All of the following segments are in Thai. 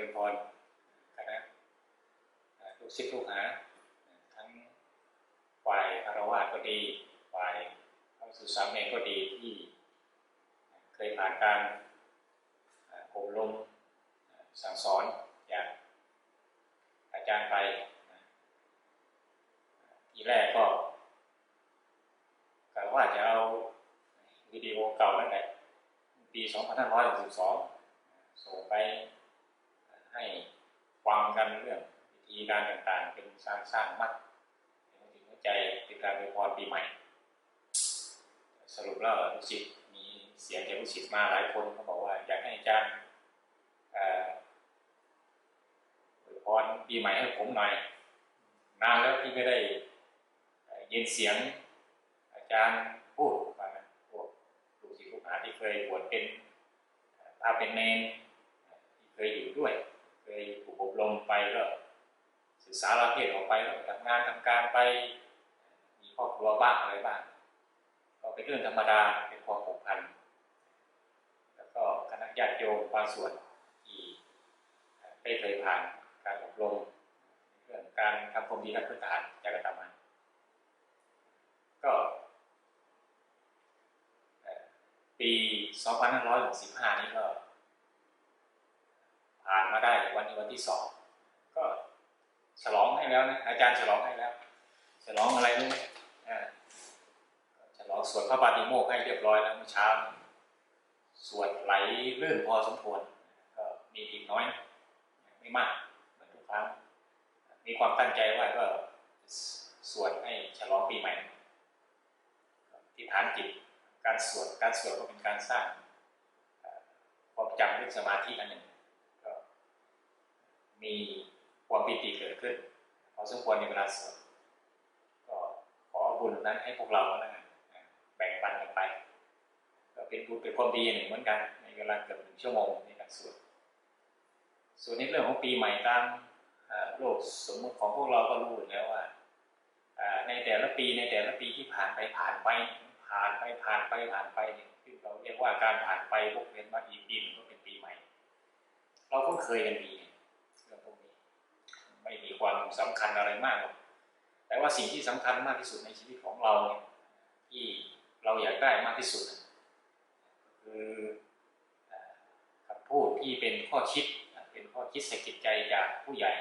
ริญพรคณะลูกศิษย์ลูกหา ทั้งฝ่ายคารวะก็ดีฝ่ายพระสุสามเณรก็ดีที่ เคยผ่านการอบรมสั่งสอนจากอาจารย์ไปทีแรกก็กะว่าจะเอาวิดีโอเก่านั่นแหละปี 2562 ส่งไปให้ฟังกันเรื่องวิธีการต่างๆเป็นสร้างสร้างมัดถึงหัวใจเป็นการอวยพรปีใหม่ สรุปแล้วลูกศิษย์มีเสียงจากลูกศิษย์มาหลายคนเขาบอกว่าอยากให้อาจารย์อวยพรปีใหม่ให้ผมหน่อยนานแล้วที่ไม่ได้ยินเสียงอาจารย์พูดมาพวกลูกศิษย์ลูกหาที่เคยบวชเป็นถ้าเป็นเนนที่เคยอยู่ด้วย เคยถูกอบรมไปก็ ศึกษาลาเพศออกไปแล้วทำงานทำการไป มีครอบครัวบ้างอะไรบ้างก็เป็นเรื่องธรรมดาเป็นความผูกพันแล้วก็คณะญาติโยมบางส่วนที่ได้เคยผ่านการอบรมเรื่องการทำความดีทางพื้นฐานจากอาตมาก็ปี 2565 นี้ก็ผ่านมาได้วันนี้วันที่สอง ฉลองให้แล้วนะอาจารย์ฉลองให้แล้ว ฉลองอะไรรู้ไหมฉลองสวดพระบาติโมกข์ให้เรียบร้อยแล้วเมื่อเช้าสวดไหลลื่นพอสมควรก็มีอีกน้อย ไม่มากเหมือนทุกครั้งมีความตั้งใจว่าก็สวดให้ฉลองปีใหม่ที่ฐานจิตการสวดการสวดก็เป็นการสร้างความจำเรื่องสมาธิอันหนึ่งก็มี ความปิติเกิดขึ้นพอสมควรในเวลาสวดก็ขอบุญนั้นให้พวกเราแล้วกันแบ่งปันกันไปก็เป็นบุญเป็นความดีหนึ่งเหมือนกัน ในเวลาเกือบหนึ่งชั่วโมงในการสวดส่วนในเรื่องของปีใหม่ตามโลกสมมติของพวกเราก็รู้แล้วว่าในแต่ละปีในแต่ละปีที่ผ่านไปผ่านไปผ่านไปผ่านไปผ่านไปเนี่ยที่เราเรียกว่าการผ่านไปพวกเรียนมาอีกปีหนึ่งก็เป็นปีใหม่ เราก็เคยกันดีเไม่มีความสำคัญอะไรมากหรอกแต่ว่าสิ่งที่สำคัญมากที่สุดในชีวิตของเราเนี่ยที่เราอยากได้มากที่สุด คือคำพูดที่เป็นข้อคิดเป็นข้อคิดสกิดใจจากผู้ใหญ่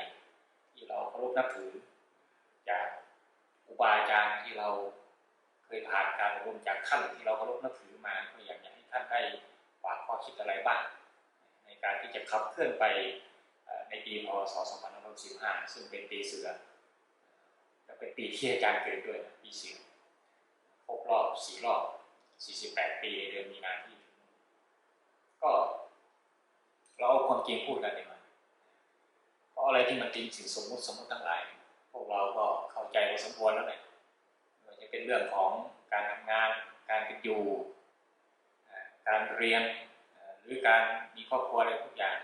ที่เราเคารพนับถือ จากอุบาอาจารย์ที่เราเคยผ่านการอบรมจากท่านที่เราเคารพนับถือมาก็อยากให้ท่านได้ฝากข้อคิดอะไรบ้าง ในการที่จะขับเคลื่อนไป ในปีพศ2515ซึ่งเป็นปีเสือ และเป็นปีที่อาจารย์เกิดด้วยปีเสือครบรอบสี่รอบ 48 ปีในเดือนมีนาที่ ก็เราเอาความจริงพูดกันดีกว่าเพราะอะไรที่มันจริงสิ่งสมมุติสมมติทั้งหลาย พวกเราก็เข้าใจพอสมควรแล้วแหละจะเป็นเรื่องของการทำงาน การเป็นอยู่ การเรียน หรือการมีครอบครัวอะไรทุกอย่าง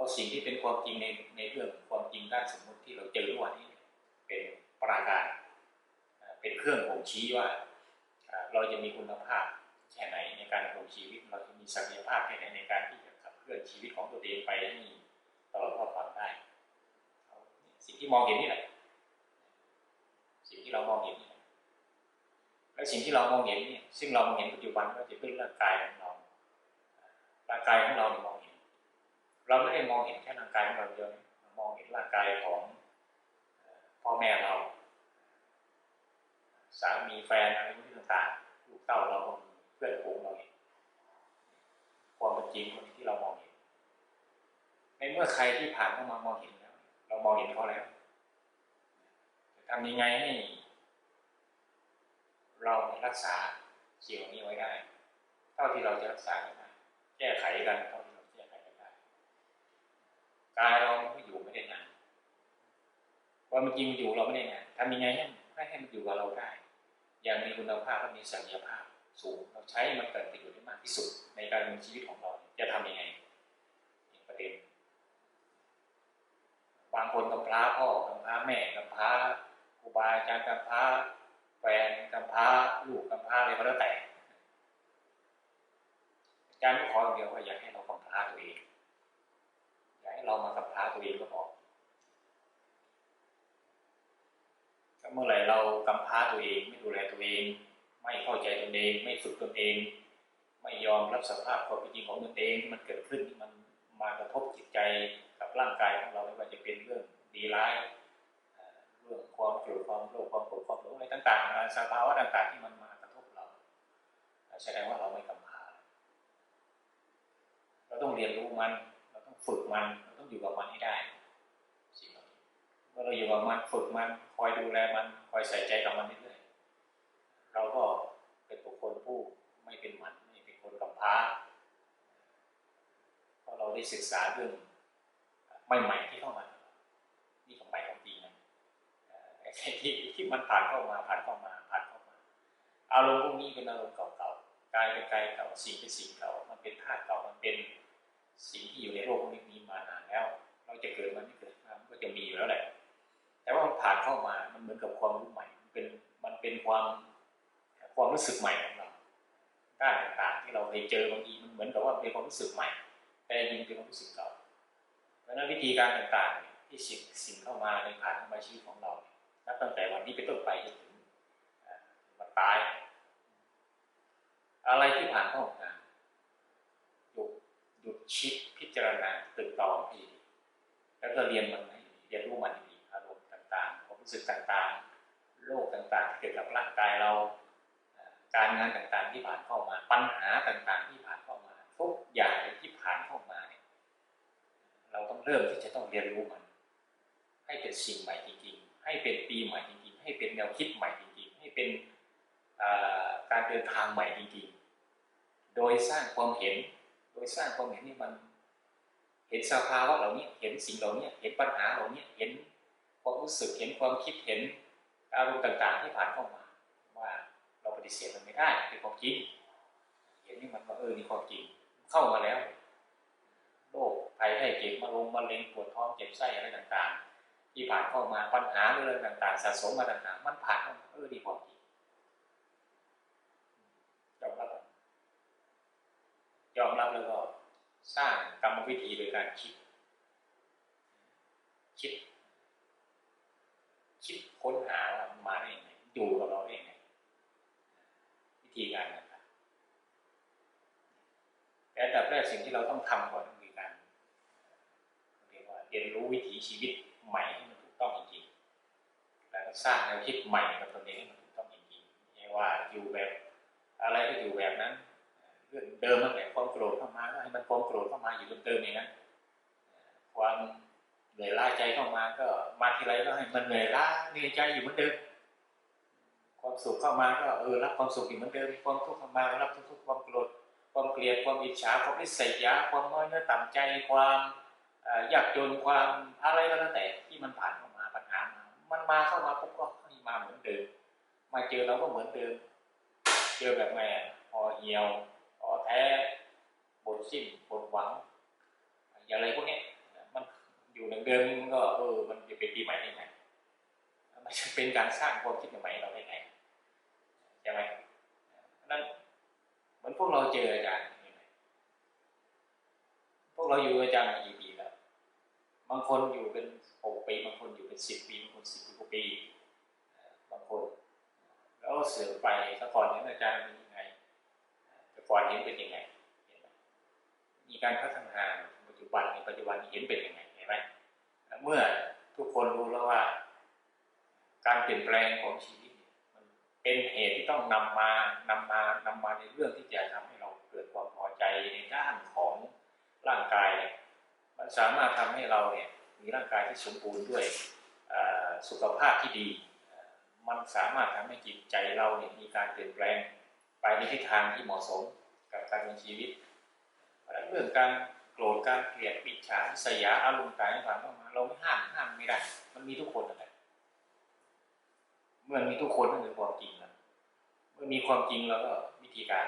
เอาสิ่งที่เป็นความจริงในในเรื่องความจริงด้านสมมติที่เราเจอทุกวันนี้เป็นปราการเป็นเครื่องบ่งชี้ว่าเราจะมีคุณภาพแค่ไหนในการดำรงชีวิต เราจะมีศักยภาพแค่ไหนในการที่จะขับเคลื่อนชีวิตของตัวเองไปให้ตลอดรอดฟังได้ สิ่งที่มองเห็นนี่แหละสิ่งที่เรามองเห็นนี่และสิ่งที่เรามองเห็นเนี่ยซึ่งเรามองเห็นปัจจุบันก็จะเป็นร่างกายของเราร่างกายของเราเนี่ยมอง เราไม่ได้มองเห็นแค่ร่างกายของเราเดียวมองเห็นร่างกายของพ่อแม่เราสามีแฟนอะไรต่างๆลูกเต้าเราเพื่อนฝูงเราเห็นความเป็นจริงคนที่เรามองเห็นในเมื่อใครที่ผ่านเข้ามามองเห็นแล้ว เรามองเห็นเขาแล้วจะทำยังไงให้ เรารักษาสิ่งเหล่านี้ไว้ได้ เท่าที่เราจะรักษาได้แก้ไขกันเท่าที่เราแก้ไขกันได้ กายเราไม่อยู่ไม่ได้นานความันจริงมันอยู่เราไม่ได้นานทำยังไงให้ให้มันอยู่กับเราได้ อย่างมีคุณภาพและมีศักยภาพสูงเราใช้มันเกิดประโยชน์ได้มากที่สุด ในการดำชีวิตของเราจะทำยังไงประเด็นบางคนกำพร้าพ่อกำพร้าแม่กำพร้าครูบาอาจารย์กำพร้าแฟนกำพร้าลูกกำพร้าอะไรก็แล้วแต่อาจารย์ก็ขออย่างเดียวว่าอยากให้เรากำพร้าตัวเอง เรามากำพร้าตัวเองก็พอถ้าเมื่อไหร่เรากำพร้าตัวเองไม่ดูแลตัวเอง ไม่เข้าใจตนเอง ไม่ฝึกตนเอง ไม่ยอมรับสภาพความเป็นจริงของตนเองที่มันเกิดขึ้นมันมากระทบจิตใจกับร่างกายของเราไม่ว่าจะเป็นเรื่องดีร้ายเรื่องความโกรธความโลภความโกรธความหลงอะไรต่างๆสภาวะต่างๆที่มันมากระทบเราแสดงว่าเราไม่กำพร้าเราต้องเรียนรู้มัน เราต้องฝึกมัน อยู่กับมันให้ได้สิ่งเหล่านี้เมื่อเราอยู่กับมันฝึกมันคอยดูแลมันคอยใส่ใจกับมันเรื่อยๆเราก็เป็นบุคคลผู้ไม่เป็นหมันไม่เป็นคนกำพร้าเพราะเราได้ศึกษาเรื่องใหม่ๆที่เข้ามานี่ของใหม่ของจริงนะที่ที่มันผ่านเข้ามาผ่านเข้ามาผ่านเข้ามาอารมณ์พวกนี้เป็นอารมณ์เก่าๆกายเป็นกายเก่าสิ่งเป็นสิ่งเก่ามันเป็นธาตุเก่ามันเป็นสิ่งที่อยู่ในโลกนี้ มานานแล้ว เราจะเกิดมันไม่เกิดมามันก็จะมีอยู่แล้วแหละ แต่ว่ามันผ่านเข้ามามันเหมือนกับความรู้ใหม่ มันเป็นมันเป็นความความรู้สึกใหม่ของเราด้านต่างๆ ที่เราเคยเจอบางทีมันเหมือนกับว่าเป็นความรู้สึกใหม่ แต่จริงเป็นความรู้สึกเก่าเพราะฉะนั้นวิธีการต่างๆ ที่สิ่งสิ่งเข้ามาในผ่านเข้ามาชีวิตของเรานับตั้งแต่วันนี้เป็นต้นไปจนถึงวันตาย อะไรที่ผ่านเข้ามา คิดพิจารณาตึกตองให้ดีแล้วก็เรียนมันให้เรียนรู้มันดีอารมณ์ต่างๆความรู้สึกต่างๆ โลกต่างๆ ที่เกี่ยวกับร่างกายเรา การงานต่างๆที่ผ่านเข้ามา ปัญหาต่างๆ ที่ผ่านเข้ามาทุกอย่างที่ผ่านเข้ามาเนี่ยเราต้องเริ่มที่จะต้องเรียนรู้มัน ให้เป็นสิ่งใหม่จริงๆ ให้เป็นปีใหม่จริงๆ ให้เป็นแนวคิดใหม่จริงๆ ให้เป็นการเดินทางใหม่จริงๆ โดยสร้างความเห็น โดยสร้างความเห็นที่มัน เห็นสภาวะเหล่านี้ เห็นสิ่งเหล่านี้ เห็นปัญหาเหล่านี้ เห็นความรู้สึก เห็นความคิด เห็นอารมณ์ต่าง ๆ ที่ผ่านเข้ามา ว่าเราปฏิเสธมันไม่ได้เป็นความจริง เห็นนี่มันว่าเออนี่ความจริง เข้ามาแล้ว โรคภัยไข้เจ็บมะลงมะเร็งปวดท้องเจ็บไส้อะไรต่าง ๆ ที่ผ่านเข้ามา ปัญหาเรื่องต่าง ๆ สะสมมาต่าง ๆ มันผ่านเข้ามาเออนี่ความจริง ยอมรับมัน ยอมรับแล้วก็สร้างกรรมวิธีโดยการคิด คิด คิดค้นหาว่ามันมาได้ยังไงอยู่กับเราได้ยังไงวิธีการต่างๆแต่อันดับแรกสิ่งที่เราต้องทำก่อนคือการเรียกว่าเรียนรู้วิถีชีวิตใหม่ให้มันถูกต้องจริงๆแล้วก็สร้างแนวคิดใหม่กับตนเองให้มันถูกต้องจริงๆไม่ว่าอยู่แบบอะไรก็อยู่แบบนั้น เรื่องเดิมมันแหละความโกรธเข้ามาให้มันความโกรธเข้ามาอยู่เดิมๆอย่างนั้นความเหนื่อยล้าใจเข้ามาก็มาทีไรก็ให้มันเหนื่อยล้าเหนื่อยใจอยู่เหมือนเดิมความสุขเข้ามาก็เออรับความสุขอยู่เหมือนเดิมความทุกข์เข้ามาก็รับทุกข์ความโกรธความเกลียดความอิจฉาความริษยาความน้อยเนื้อต่ำใจความอยากจนความอะไรก็แล้วแต่ที่มันผ่านเข้ามาปัญหามามันมาเข้ามาปุ๊บก็ให้มาเหมือนเดิม มาเจอเราก็เหมือนเดิม เจอแบบไงอ่พอเหี่ยว แท้บทสิ้นบทหวังอะไรพวกนี้มันอยู่เดิมๆมันก็เออมันจะเป็นปีใหม่ได้ไงมันจะเป็นการสร้างความคิดใหม่เราได้ไงใช่ไหมนั้นเหมือนพวกเราเจออาจารย์พวกเราอยู่อาจารย์มากี่ปีแล้วบางคนอยู่เป็นหกปีบางคนอยู่เป็นสิบปีบางคนสิบกว่าปีบางคน แล้วเสือไปแต่ก่อนเห็นอาจารย์เป็นยังไงแต่ ก่อนเห็นเป็นยังไง มีการพัฒนาปัจจุบันในปัจจุบันเห็นเป็นยังไงเห็นไหมเมื่อทุกคนรู้แล้วว่า การเปลี่ยนแปลงของชีวิตมันเป็นเหตุที่ต้องนำมานำมานำมาในเรื่องที่จะทำให้เราเกิดความพอใจในด้านของร่างกาย มันสามารถทำให้เราเนี่ยมีร่างกายที่สมบูรณ์ด้วยสุขภาพที่ดี มันสามารถทำให้จิตใจเราเนี่ยมีการเปลี่ยนแปลงไปในทิศทางที่เหมาะสม กับการมีชีวิตเพราะฉะนั้นเรื่องการโกรธการเกลียดปิดฉาสยาอารมณ์กายต่างๆเข้ามา เราไม่ห้ามห้ามไม่ได้ มันมีทุกคนนั่นแหละเมื่อมีทุกคนนั่นคือความจริงนะเมื่อมีความจริงแล้วก็วิธีการ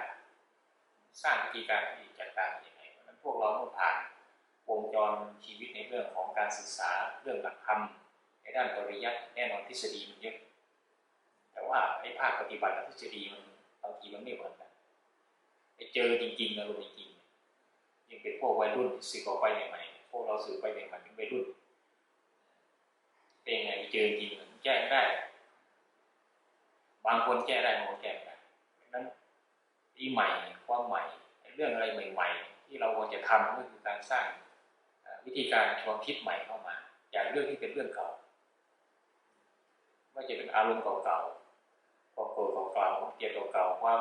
สร้างวิธีการที่จัดการยังไงเพราะฉะนั้นพวกเราต้องผ่านวงจรชีวิตในเรื่องของการศึกษาเรื่องหลักธรรมในด้านปริยัติแน่นอนทฤษฎีมันเยอะแต่ว่าไอ้ภาคปฏิบัติกับทฤษฎีมันบางทีมันไม่เหมือนกัน เจอจริงๆอารมณ์จริงๆยังเป็นพวกวัยรุ่นที่สึกออกไปใหม่ๆพวกเราสื่อไปใหม่ๆเป็นวัยรุ่นเป็นไงเจอจริงแก้ไม่ได้ บางคนแก้ได้บางคนแก้ไม่ได้นั้นปีใหม่ความใหม่ เรื่องอะไรใหม่ ๆ ที่เราควรจะทำก็คือการสร้างวิธีการความคิดใหม่เข้ามาอย่างเรื่องที่เป็นเรื่องเก่าไม่ว่าจะเป็นอารมณ์เก่าๆความโกรธเก่าๆความเกลียดเก่าๆความ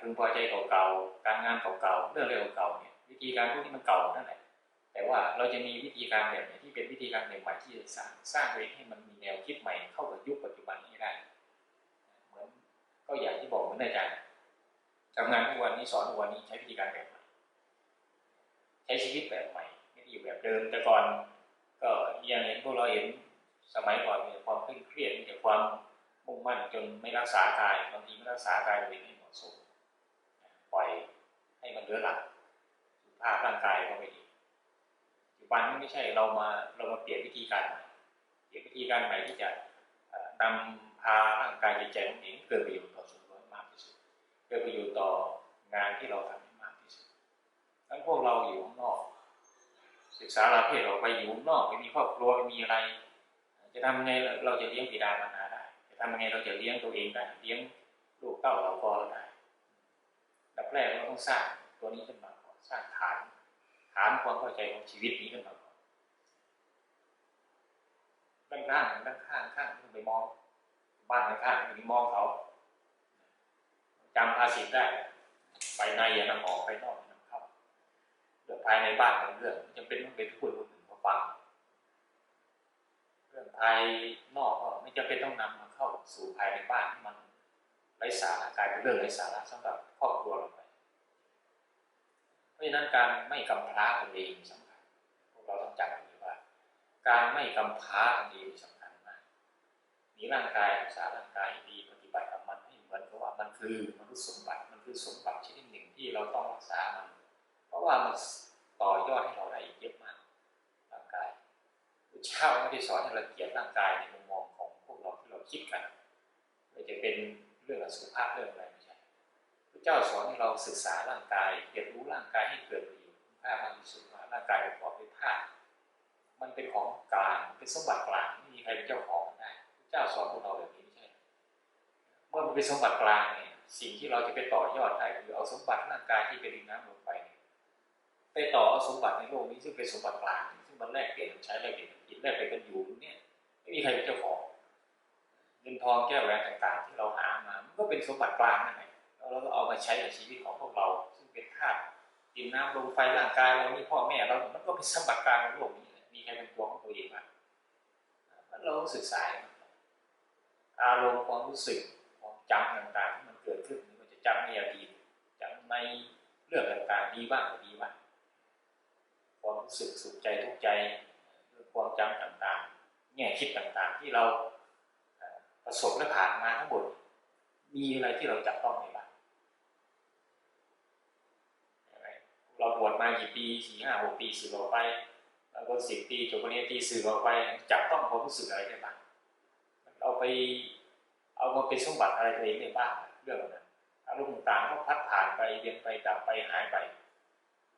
พึงพอใจเก่าๆ การงานเก่าๆ เรื่องอะไรเก่าๆ เนี่ย วิธีการพวกนี้มันเก่านั่นแหละ แต่ว่าเราจะมีวิธีการแบบไหนที่เป็นวิธีการใหม่ๆที่จะสร้างสร้างตัวเองให้มันมีแนวคิดใหม่เข้ากับยุคปัจจุบันนี้ได้ เหมือนก็อย่างที่บอกเหมือนอาจารย์ทำงานทุกวันนี้สอนทุกวันนี้ใช้วิธีการแบบใหม่ ใช้ชีวิตแบบใหม่ ไม่ได้อยู่แบบเดิมแต่ก่อน ก็อย่างเห็นพวกเราเห็นสมัยก่อนมีความเคร่งเครียดมีแต่ความมุ่งมั่นจนไม่รักษากายบางทีไม่รักษากายตัวเองให้เหมาะสม ปล่อยให้มันเรื้อรังสุขภาพร่างกายก็ไม่ดีปัจจุบันไม่ใช่เรามาเรามาเปลี่ยนวิธีการใหม่เปลี่ยนวิธีการใหม่ที่จะนำพาร่างกายจิตใจของเองเกิดประโยชน์ต่อส่วนรวมมากที่สุดเกิดประโยชน์ต่องานที่เราทำให้มากที่สุดทั้งพวกเราอยู่ข้างนอก ศึกษาเราเพศเราไปอยู่ข้างนอกไปมีครอบครัวไปมีอะไร จะทำยังไงเราจะเลี้ยงบิดามารดาได้จะทำยังไงเราจะเลี้ยงตัวเองได้เลี้ยงลูกเต้าเราก็ได้ ดับแรกเราต้องสร้างตัวนี้ขึ้นมาก่อนสร้างฐานฐานความเข้าใจของชีวิตนี้ขึ้นมาก่อนด้านข้างด้านข้างข้างต้องไปมอง บ้านข้างข้างไปมองเขาจำภาษีได้ ไปในอย่านำออกไปนอกอย่านำเข้าเรื่องภายในบ้านเรื่องจำเป็นต้องเป็นทุกคนคนหนึ่งมาฟังเรื่องภายนอกก็ไม่จำเป็นต้องนำมาเข้าสู่ภายในบ้านที่มันไร้สาระกลายเป็นเรื่องไร้สาระสำหรับครอบครัวเราะฉะนั้นการไม่กำพร้าตนเองสำคัญพวกเราต้องจำไว้ว่า การไม่กำพร้าตนเองสำคัญมากมีร่างกายรักษาร่างกายให้ดีปฏิบัติกับมันให้เหมือนกับว่ามันคือมนุษย์สมบัติมันคือสมบัติชนิดหนึ่งที่เราต้องรักษามัน เพราะว่ามันต่อยอดให้เราได้อีกเยอะมากร่างกายพระเจ้าไม่ได้สอนให้เราเกียดร่างกายในมุมมองของพวกเราที่เราคิดกันไม่จะเป็นเรื่องสุขภาพเรื่องอะไร เจ้าสอนให้เราศึกษาร่างกายเรียนรู้ร่างกายให้เกิดประโยชน์ค่ามากที่สุดว่าร่างกายประกอบด้วยธาตุมันเป็นของกลางเป็นสมบัติกลางไม่มีใครเป็นเจ้าของได้เจ้าสอนพวกเราแบบนี้ไม่ใช่เมื่อมันเป็นสมบัติกลางเนี่ยสิ่งที่เราจะไปต่อยอดได้คือเอาสมบัติร่างกายที่เป็นดินน้ำลมไฟไปต่อเอาสมบัติในโลกนี้ซึ่งเป็นสมบัติกลางซึ่งมันแลกเปลี่ยนใช้แลกเปลี่ยนกันกินแลกเปลี่ยนกันอยู่เนี่ยไม่มีใครเป็นเจ้าของเงินทองแก้วแหวนต่างๆ ที่เราหามามันก็เป็นสมบัติกลางนั่นแหละ แล้วเราก็เอามาใช้ในชีวิตของพวกเรา ซึ่งเป็นธาตุดินน้ำลมไฟร่างกายเรานี่พ่อแม่เรามันก็เป็นสมบัติกลางในโลกนี้มีใครเป็นตัวของตัวเองบ้างเราต้องศึกษาอารมณ์ความรู้สึกความจำต่างๆที่มันเกิดขึ้นมันจะจำในอดีตจำในเรื่องต่างๆดีบ้างไม่ดีบ้างความรู้สึกสุขใจทุกใจเรื่องความจำต่างๆแง่คิดต่างๆที่เราประสบและผ่านมาทั้งหมดมีอะไรที่เราจับต้องได้บ้างเห็นไหม เราบวชมากี่ปีสี่ห้าหกปีสื่อเราไปแล้วก็สิบปีจบปริญญาตรีสื่อเราไปจับต้องความรู้สึกอะไรได้บ้างเอาไปเอามาเป็นสมบัติอะไรตัวเองได้บ้างเรื่องนั้นอารมณ์ต่างก็พัดผ่านไปเรียนไปดับไปหายไป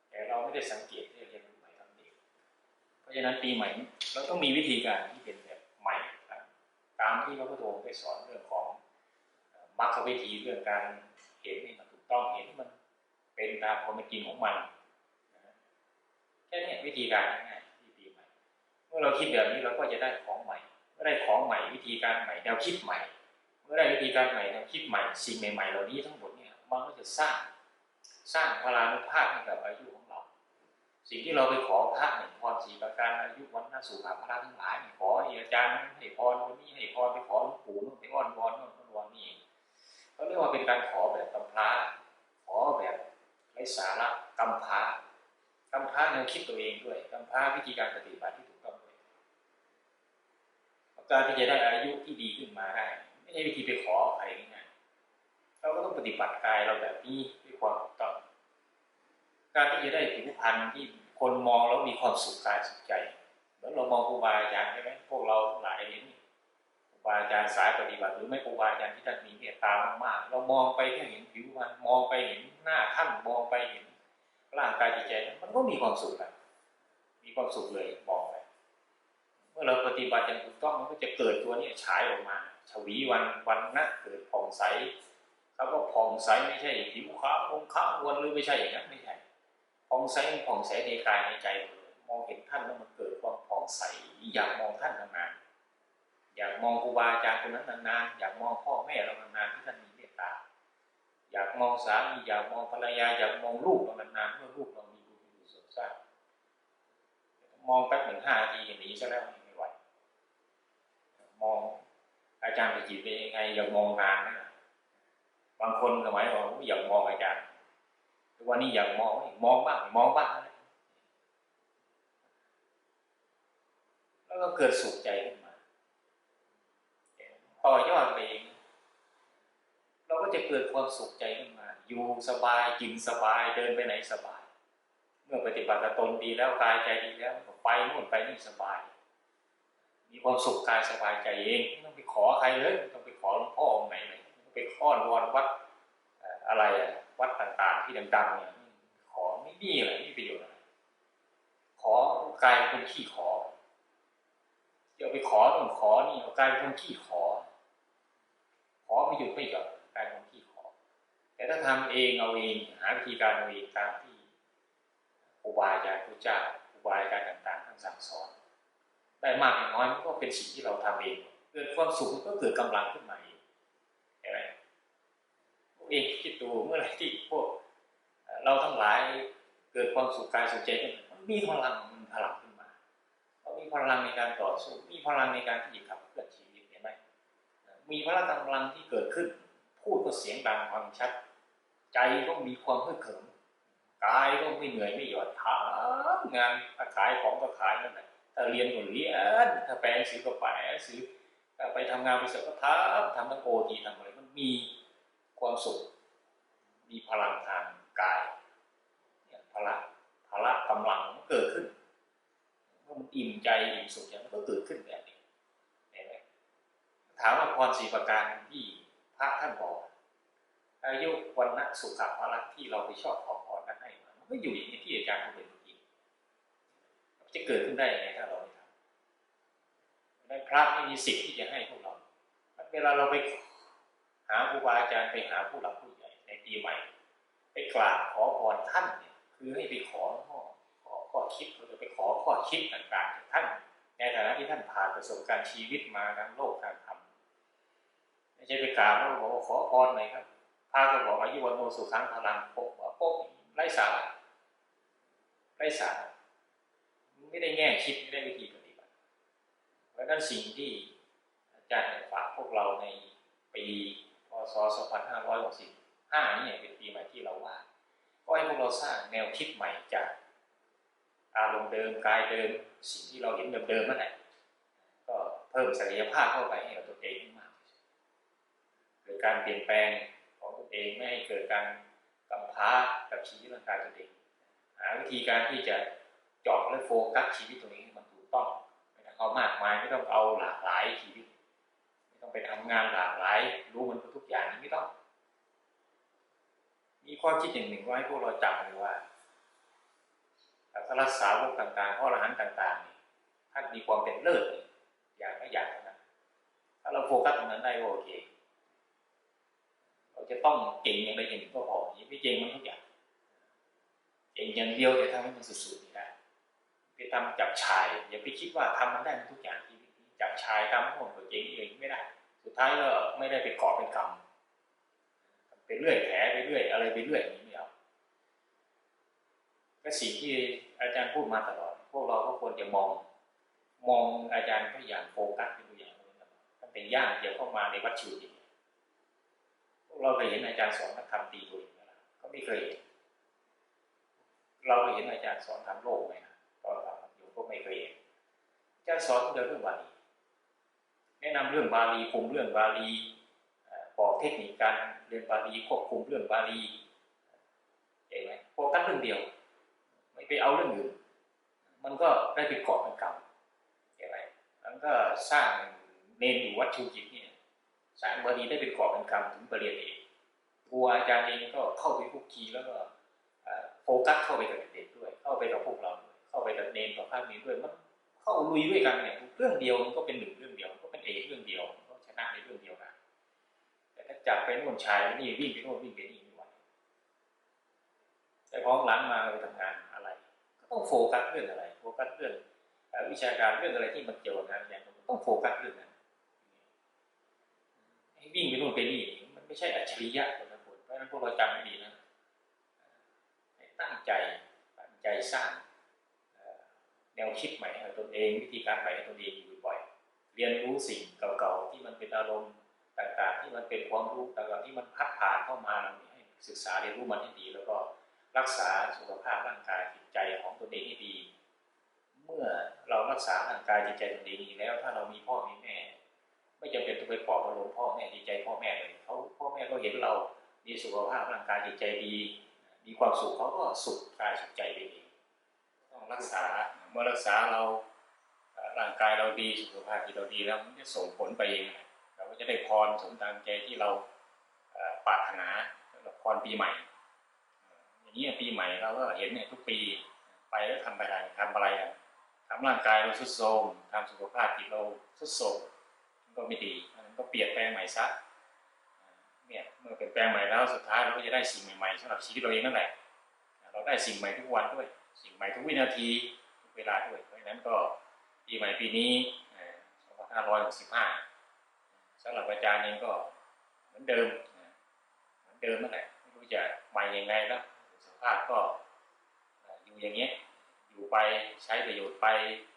แต่เราไม่ได้สังเกตที่เรียนใหม่ทำเองเพราะฉะนั้นปีใหม่เราต้องมีวิธีการที่เป็นแบบใหม่ตามที่พระพุทธองค์ได้สอนเรื่องของมรรควิธีเรื่องการเห็นให้มันถูกต้องเห็นมันเป็นตามความเป็นจริงของมัน แค่นี้วิธีการง่ายๆที่ปีใหม่ เมื่อเราคิดแบบนี้เราก็จะได้ของใหม่ เมื่อได้ของใหม่วิธีการใหม่แนวคิดใหม่ เมื่อได้วิธีการใหม่แนวคิดใหม่สิ่งใหม่ๆเหล่านี้ทั้งหมดเนี่ยมันก็จะสร้างสร้างพลานุภาพให้กับอายุของเรา สิ่งที่เราไปขอพระเนี่ยพรสีประการอายุวันน่าสุขาพระทั้งหลายขอให้อาจารย์ให้พรวันนี้ให้พรไปขอหลวงปู่นู่นไปอ้อนวอนนู่นอ้อนวอนนี่เขาเรียกว่าเป็นการขอแบบกำพร้าขอแบบไร้สาระกำพร้า กำพร้าแนวคิดตัวเองด้วยกำพร้าวิธีการปฏิบัติที่ถูกต้องด้วยการที่จะได้อายุที่ดีขึ้นมาได้ ไม่ใช่วิธีไปขอใครง่ายเราก็ต้องปฏิบัติกายเราแบบนี้ด้วยความถูกต้อง การที่จะได้ผิวพรรณที่คนมองแล้วมีความสุขกายสุขใจเหมือนเรามองครูบาอาจารย์ใช่ไหมพวกเราทั้งหลายเห็นครูบาอาจารย์สายปฏิบัติหรือไม่ครูบาอาจารย์ที่ท่านมีเมตตามากๆเรามองไปแค่เห็นผิวพรรณมองไปเห็นหน้าท่านมองไปเห็น ร่างกายจิตใจมันก็มีความสุขแบบมีความสุขเลยมองไปเมื่อเราปฏิบัติอย่างถูกต้องมันก็จะเกิดตัวนี้ฉายออกมาชวีวันวันนะเกิดผ่องใสเขาก็ผ่องใสไม่ใช่ผิวขาวองขาววนหรือไม่ใช่อย่างนั้นไม่ใช่ผ่องใสมันผ่องใสในกายในใจ มองเห็นท่านแล้วมันเกิดความผ่องใสอยากมองท่านนานๆอยากมองครูบาอาจารย์คนนั้นนานๆอยากมองพ่อแม่เรานานๆที่ท่าน อยากมองสามีอยากมองภรรยาอยากมองลูกเรานานๆเมื่อลูกเรามีบุญมีกุศลสร้างมองแป๊บหนึ่งห้าทีหนีซะแล้วไม่ไหวมองอาจารย์ไปจีบเป็นยังไงอยากมองนานนะบางคนสมัยก่อนอยากมองอาจารย์ทุกวันนี้อยากมองมองบ้างมองบ้างนแล้วก็เกิดสุขใจขึ้นมาต่อยอดไป ก็จะเกิดความสุขใจขึ้นมา อยู่สบายกินสบายเดินไปไหนสบาย เมื่อปฏิบัติตนดีแล้วกายใจดีแล้วไปนู่นไปนี่สบาย มีความสุขกายสบายใจเองไม่ต้องไปขอใครเลยไม่ต้องไปขอหลวงพ่อองค์ไหนเลยไม่ต้องไปข้อนวอนวัดอะไรอะวัดต่างๆ ที่ดังๆเนี่ยขอไม่มีอะไรไม่ประโยชน์อะไรขอกายเป็นคนขี้ขอเดี๋ยวไปขอต้องขอนี่เอากายเป็นคนขี้ขอ ขอไม่หยุดไม่หย่อนกลายเป็นที่ขอ แต่ถ้าทำเองเอาเองหาวิธีการเอาเองตามที่ครูบาอาจารย์พระเจ้าครูบาอาจารต่างๆท่านสั่งสอน ได้มากอย่างน้อยมันก็เป็นสิ่งที่เราทำเองเกิดความสุขก็เกิดกำลังขึ้นมาเองเห็นไหมพวกเองคิดดูเมื่อไหรที่พวกเราทั้งหลายเกิดความสุขกายสุขใจขึ้นมามันมีพลังมันพลังขึ้นมาเรามีพลังในการต่อสู้มีพลังในการที่จะขับเคลื่อนชีวิตเห็นไหมมีพละกำลังที่เกิดขึ้น พูดก็เสียงดังฟังชัด ใจก็มีความเพื่อเขิมกายก็ไม่เหนื่อยไม่หย่อนทำงานถ้าขายของก็ขายนั่นแหละถ้าเรียนก็เรียนถ้าแปลงสือก็แปลงสือถ้าไปทำงานบริษัทก็ทำทำทั้งโอทีทำอะไรมันมีความสุข มีพลังทางกายเนี่ยพละพละกำลังมันเกิดขึ้นเมื่อมันอิ่มใจอิ่มสุขใจมันก็เกิดขึ้นแบบนี้เห็นไหมถามว่าพรสีประการที่พระท่านบอก อายุวันนะสุขภาระที่เราไปชอบขอพรนั้นให้มามันก็อยู่อย่างนี้ที่อาจารย์พูดเป็นเมื่อกี้จะเกิดขึ้นได้ยังไงถ้าเราไม่ทำนั้นพระไม่มีสิทธิ์ที่จะให้พวกเราเวลาเราไปหาครูบาอาจารย์ไปหาผู้หลักผู้ใหญ่ในปีใหม่ ไปกราบขอพรท่านเนี่ยคือให้ไปขอข้อขอข้อคิดเราจะไปขอข้อคิดต่างๆจากท่าน ในฐานะที่ท่านผ่านประสบการณ์ชีวิตมาทั้งโลกการทำไม่ใช่ไปกราบแล้วบอกว่าขอพรหน่อยครับ พระก็บอกอายุวนโนสุขังพลังโปกว่าโปกไร้สาระไร้สาระไม่ได้แง่คิดไม่ได้วิธีปฏิบัติ เพราะนั้นสิ่งที่อาจารย์ฝากพวกเราในปีพศ 2565นี่เป็นปีใหม่ที่เราว่าก็ให้พวกเราสร้างแนวคิดใหม่จากอารมณ์เดิมกายเดิมสิ่งที่เราเห็นเดิมๆนั่นแหละก็เพิ่มศักยภาพเข้าไปให้กับตัวเองมากเกิดการเปลี่ยนแปลง เองไม่ให้เกิดการกำพร้ากับชีวิตร่างกายตัวเองหาวิธีการที่จะเจาะและโฟกัสชีวิตตัวเองให้มันถูกต้องไม่ต้องเอามากมายไม่ต้องเอาหลากหลายชีวิต ไม่ต้องไปทำงานหลากหลาย รู้มันทุกอย่างนี้ไม่ต้อง มีข้อคิดอย่างหนึ่งว่าให้พวกเราจำเลยว่าอัครสาวกต่างๆข้อรหันต่างๆนี่ท่านมีความเป็นเลิศอย่างไม่อย่างเท่านั้นถ้าเราโฟกัสตรงนั้นได้โอเค จะต้องเก่งอย่างใดอย่างหนึ่งก็พออย่าไปเก่งมันทุกอย่างเก่งอย่างเดียวจะทำให้มันสุดๆไม่ได้ไปทำจับชาย อย่าไปคิดว่าทำมันได้ทุกอย่างที่จับชายทำให้มันเก่งเองไม่ได้ สุดท้ายก็ไม่ได้ไปเกาะเป็นกรรมไปเรื่อยแผลไปเรื่อยอะไรไปเรื่อยอย่างนี้ไม่เอาก็สิ่งที่อาจารย์พูดมาตลอด พวกเราก็ควรจะมอง มองอาจารย์พยายามโฟกัสเป็นตัวอย่างตั้งแต่ย่างเดียวเข้ามาในวัดชูจิตพวก เราเคยเห็นอาจารย์สอนนักธรรมตีตัวเองไหมล่ะก็ไม่เคยเห็นเราเคยเห็นอาจารย์สอนทำโลกไหมนะตอนทำอยู่ก็ไม่เคยเห็นอาจารย์สอนเรื่องบาลีแนะนำเรื่องบาลีคุมเรื่องบาลีบอกเทคนิคการเรียนบาลีควบคุมเรื่องบาลีเห็นไหมโฟกัสเรื่องเดียว ไม่ไปเอาเรื่องอื่นมันก็ได้ไปเกาะเป็นกรรมเห็นไหมมันก็สร้างเนนอยู่วัดชูจิต สร้างบาลีได้เป็นเกาะเป็นกรรมถึงปรริญญาเอกครูอาจารย์เองก็เข้าไปคุกคีแล้วก็โฟกัสเข้าไปกับเด็กด้วย เข้าไปกับพวกเราด้วยเข้าไปกับเนนต่อภาคนี้ด้วยมันเข้าลุยด้วยกันเนี่ยเรื่องเดียวมันก็เป็นหนึ่งเรื่องเดียวก็เป็นเอกเรื่องเดียวก็ชนะในเรื่องเดียวนะแต่ถ้าจับไปนู่นชายไปนี่วิ่งไปนู่นวิ่งไปนี่ไม่ไหวแต่พอหลังมาไปทำงานอะไร ก็ต้องโฟกัสเรื่องอะไร โฟกัสเรื่องวิชาการเรื่องอะไรที่มันเกี่ยวกับงานอย่างต้องโฟกัสเรื่องนั้น วิ่งไปนู่นไปนี่มันไม่ใช่อัจฉริยะคนนะคนเพราะฉะนั้นพวกเราจำให้ดีนะให้ตั้งใจตั้งใจสร้างแนวคิดใหม่ให้ตนเองวิธีการใหม่ให้ตนเองอยู่บ่อยๆเรียนรู้สิ่งเก่าๆที่มันเป็นอารมณ์ต่างๆ ที่มันเป็นความรู้ต่างๆที่มันพัดผ่านเข้ามาเนี่ยให้ศึกษาเรียนรู้มันให้ดี แล้วก็รักษาสุขภาพร่างกายจิตใจของตนเองให้ดี เมื่อเรารักษาร่างกายจิตใจตนเองดีแล้ว ถ้าเรามีพ่อมีแม่ ไม่จำเป็นต้องไปปลอบประโลมพ่อแม่จิตใจพ่อแม่เลยเขาพ่อแม่ก็เห็นเรา มีสุขภาพร่างกายจิตใจดี มีความสุขเขาก็สุขกายสุขใจไปเองต้องรักษาเมื่อรักษาเราร่างกายเราดีสุขภาพจิตเราดีแล้วมันจะส่งผลไปเองเราก็จะได้พรสมดังใจที่เราปรารถนาสำหรับพรปีใหม่อย่างนี้ปีใหม่เราก็เห็นเนี่ยทุกปีไปแล้วทำอะไรทำอะไรทำร่างกายเราสุดโทรมทำสุขภาพจิตเราสุดโทรม ก็ไม่ดีมันก็เปลี่ยนแปลงใหม่ซะเนี่ยเมื่อเปลี่ยนแปลงใหม่แล้วสุดท้ายเราก็จะได้สิ่งใหม่ๆสำหรับชีวิตเราเองนั่นแหละเราได้สิ่งใหม่ทุกวันด้วย สิ่งใหม่ทุกวินาทีทุกเวลาด้วยเพราะฉะนั้นก็ปีใหม่ปีนี้เอ่อ2565สำหรับอาจารย์เองก็เหมือนเดิมเหมือนเดิมนั่นแหละไม่รู้จะใหม่ยังไงแล้วสุขภาพก็อยู่อย่างเงี้ยอยู่ไปใช้ประโยชน์ไป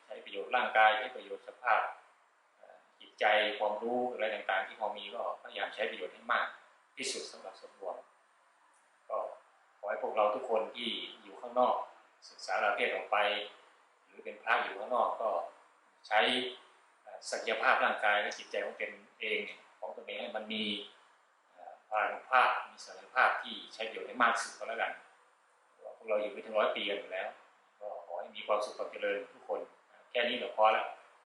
ใช้ประโยชน์ร่างกายใช้ประโยชน์สภาพ ใจความรู้อะไรต่างๆ ที่พอมีก็พยายามใช้ประโยชน์ให้มากที่สุดสำหรับส่วนรวมก็ขอให้พวกเราทุกคนที่อยู่ข้างนอก ศึกษาประเทศออกไป หรือเป็นพระอยู่ข้างนอกก็ใช้เอ่อศักยภาพร่างกายและจิตใจของตนเองเนี่ยของตนเองให้มันมีเอ่อพลังภาพมีศักยภาพที่ใช้ประโยชน์ให้มากที่สุดก็แล้วกันเพราะว่าพวกเราอยู่ไปถึงร้อยปีกันอยู่แล้ว ก็ขอให้มีความสุขความเจริญทุกคน แค่นี้ก็พอแล้ว